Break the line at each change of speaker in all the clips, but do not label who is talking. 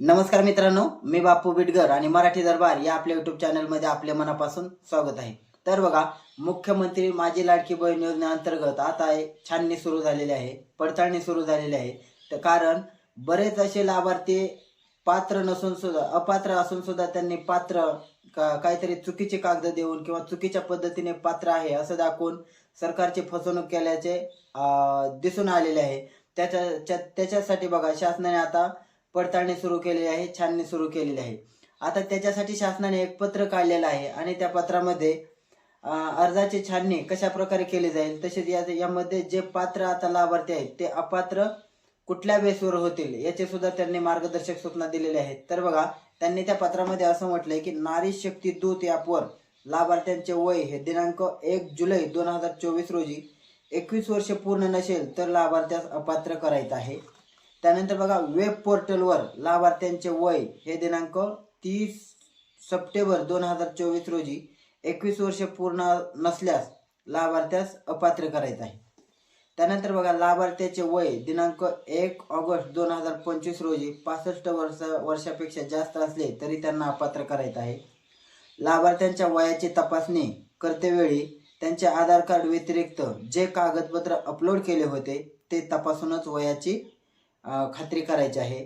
नमस्कार मित्रांनो मी बापू बिटगर आणि मराठी दरबार या आपल्या युट्यूब चॅनलमध्ये आपल्या मनापासून स्वागत आहे. तर बघा मुख्यमंत्री माझी लाडकी बहीण योजनेअंतर्गत आता छाननी सुरू झालेली आहे पडताळणी सुरू झालेली आहे. तर कारण बरेच असे लाभार्थी पात्र नसून सुद्धा अपात्र असून सुद्धा त्यांनी पात्र का काहीतरी चुकीचे कागद देऊन किंवा चुकीच्या पद्धतीने पात्र आहे असं दाखवून सरकारची फसवणूक केल्याचे दिसून आलेले आहे. त्याच्या त्याच्यासाठी बघा शासनाने आता पडताळणी सुरू केलेली आहे छाननी सुरू केलेली आहे. आता त्याच्यासाठी शासनाने एक पत्र काढलेलं आहे आणि त्या पत्रामध्ये अर्जाची छाननी कशा प्रकारे केली जाईल तसेच या यामध्ये जे पात्र आता लाभार्थी आहेत ते अपात्र कुठल्या बेसवर होतील याचे सुद्धा त्यांनी मार्गदर्शक सूचना दिलेल्या आहेत. तर बघा त्यांनी त्या पत्रामध्ये असं म्हटलंय की नारी शक्ती दूत ॲपवर लाभार्थ्यांचे वय हे दिनांक एक जुलै दोन हजार चोवीस रोजी एकवीस वर्ष पूर्ण नसेल तर लाभार्थ्यास अपात्र करायचं आहे. त्यानंतर बघा वेब पोर्टलवर लाभार्थ्यांचे वय हे दिनांक तीस सप्टेंबर दोन हजार चोवीस रोजी एकवीस वर्ष पूर्ण नसल्यास लाभार्थ्यास अपात्र करायचं आहे. त्यानंतर बघा लाभार्थ्याचे वय दिनांक एक ऑगस्ट दोन हजार पंचवीस रोजी पासष्ट वर्ष वर्षापेक्षा जास्त असले तरी त्यांना अपात्र करायचं आहे. लाभार्थ्यांच्या वयाची तपासणी करतेवेळी त्यांचे आधार कार्ड व्यतिरिक्त जे कागदपत्र अपलोड केले होते ते तपासूनच वयाची खात्री करायची आहे.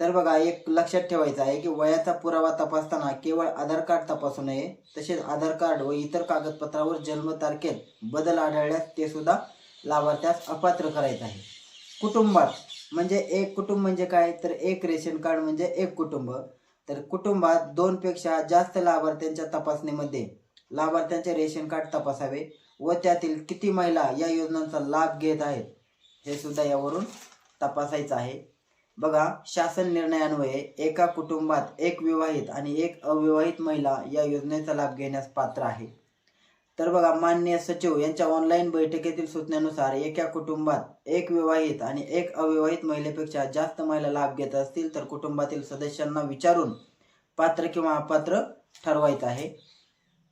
तर बघा एक लक्षात ठेवायचं आहे की वयाचा पुरावा तपासताना केवळ आधार कार्ड तपासू नये तसेच आधार कार्ड व इतर कागदपत्रावर जन्मतारखेत बदल आढळल्यास ते सुद्धा लाभार्थ्यास अपात्र करायचं आहे. कुटुंबात म्हणजे एक कुटुंब म्हणजे काय? तर एक रेशन कार्ड म्हणजे एक कुटुंब. तर कुटुंबात दोनपेक्षा जास्त लाभार्थ्यांच्या तपासणीमध्ये लाभार्थ्यांचे रेशन कार्ड तपासावे व त्यातील किती महिला या योजनांचा लाभ घेत आहेत हे सुद्धा यावरून तपासायचं आहे. बघा शासन निर्णयान्वये एका कुटुंबात एक विवाहित आणि एक अविवाहित महिला या योजनेचा लाभ घेण्यास पात्र आहे. तर बघा माननीय सचिव यांच्या ऑनलाईन बैठकीतील सूचनेनुसार एका कुटुंबात एक विवाहित आणि एक अविवाहित महिलेपेक्षा जास्त महिला लाभ घेत असतील तर कुटुंबातील सदस्यांना विचारून पात्र किंवा अपात्र ठरवायचं आहे.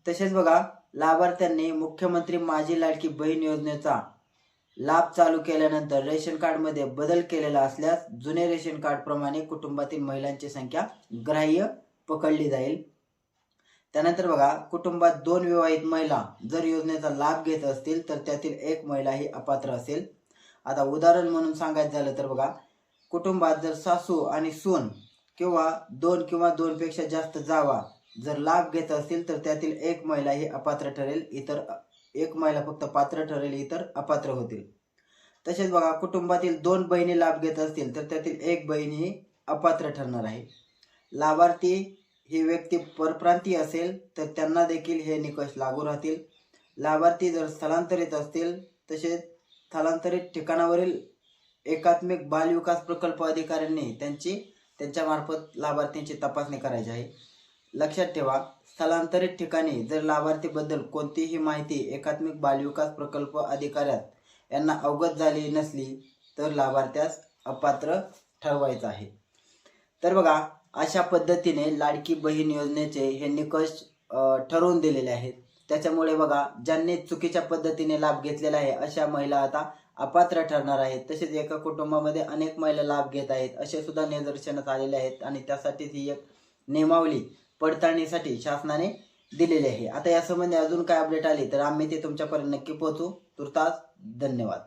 तसेच बघा लाभार्थ्यांनी मुख्यमंत्री माझी लाडकी बहीण योजनेचा लाभ चालू केल्यानंतर रेशन कार्डमध्ये बदल केलेला असल्यास जुने रेशन कार्ड प्रमाणे कुटुंबातील महिलांची संख्या ग्राह्य पकडली जाईल. त्यानंतर बघा कुटुंबात दोन विवाहित महिला जर योजनेचा लाभ घेत असतील तर त्यातील एक महिला ही अपात्र असेल. आता उदाहरण म्हणून सांगायचं झालं तर बघा कुटुंबात जर सासू आणि सून किंवा दोन किंवा दोनपेक्षा जास्त जावा जर लाभ घेत असतील तर त्यातील एक महिला ही अपात्र ठरेल. इतर एक महिला फक्त पात्र ठरेल इतर अपात्र होतील. तसेच बघा कुटुंबातील दोन बहिणी लाभ घेत असतील तर त्यातील एक बहीण ही अपात्र ठरणार आहे. लाभार्थी ही व्यक्ती परप्रांतीय असेल तर त्यांना देखील हे निकष लागू राहतील. लाभार्थी जर स्थलांतरित असतील तसेच स्थलांतरित ठिकाणावरील एकात्मिक बालविकास प्रकल्प अधिकाऱ्यांनी त्यांची त्यांच्यामार्फत लाभार्थींची तपासणी करायची आहे. लक्षात ठेवा स्थलांतरित ठिकाणी जर लाभार्थीबद्दल कोणतीही माहिती एकात्मिक बालविकास प्रकल्प अधिकाऱ्यात यांना अवगत झाली नसली तर लाभार्थ्यास अपात्र ठरवायचं आहे. तर बघा अशा पद्धतीने लाडकी बहीण योजनेचे हे निकष ठरवून दिलेले आहेत. त्याच्यामुळे बघा ज्यांनी चुकीच्या पद्धतीने लाभ घेतलेला आहे अशा महिला आता अपात्र ठरणार आहेत. तसेच एका कुटुंबामध्ये अनेक महिला लाभ घेत आहेत असे सुद्धा निदर्शनात आलेले आहेत आणि त्यासाठीच ही एक नियमावली पडताळणीसाठी शासनाने दिलेली आहे. आता यासंबंधी अजून काय अपडेट आली तर आम्ही ते तुमच्यापर्यंत नक्की पोहोचू. तुर्तास धन्यवाद.